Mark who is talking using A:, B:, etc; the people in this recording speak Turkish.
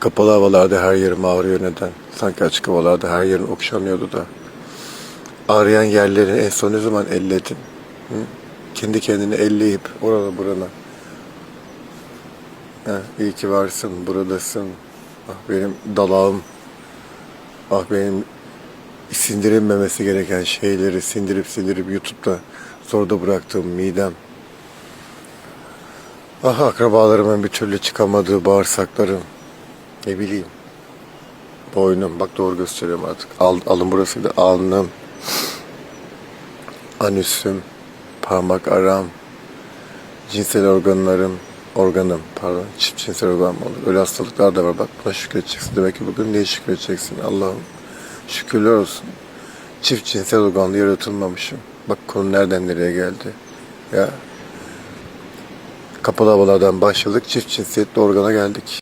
A: Kapalı havalarda her yerim ağrıyor neden? Sanki açık havalarda her yerin okşanıyordu da. Ağrıyan yerlerini en son ne zaman elledin? Hı? Kendi kendini elleyip orana burana. Ha, iyi ki varsın, buradasın. Ah benim dalağım. Ah benim sindirilmemesi gereken şeyleri sindirip sindirip yutup da zorda bıraktığım midem. Ah akrabalarımın bir türlü çıkamadığı bağırsaklarım. Ne bileyim. Boynum. Bak doğru gösteriyorum artık. Al, alın burasıydı. Alnım. Anüsüm. Parmak aram. Cinsel organlarım. Organım. Pardon. Çift cinsel organ mı olur? Öyle hastalıklar da var. Bak buna şükredeceksin. Demek ki bugün neye şükredeceksin? Allah'ım. Şükürler olsun. Çift cinsel organlı yaratılmamışım. Bak konu nereden nereye geldi. Ya. Kapalı havalardan başladık. Çift cinsiyetli organa geldik.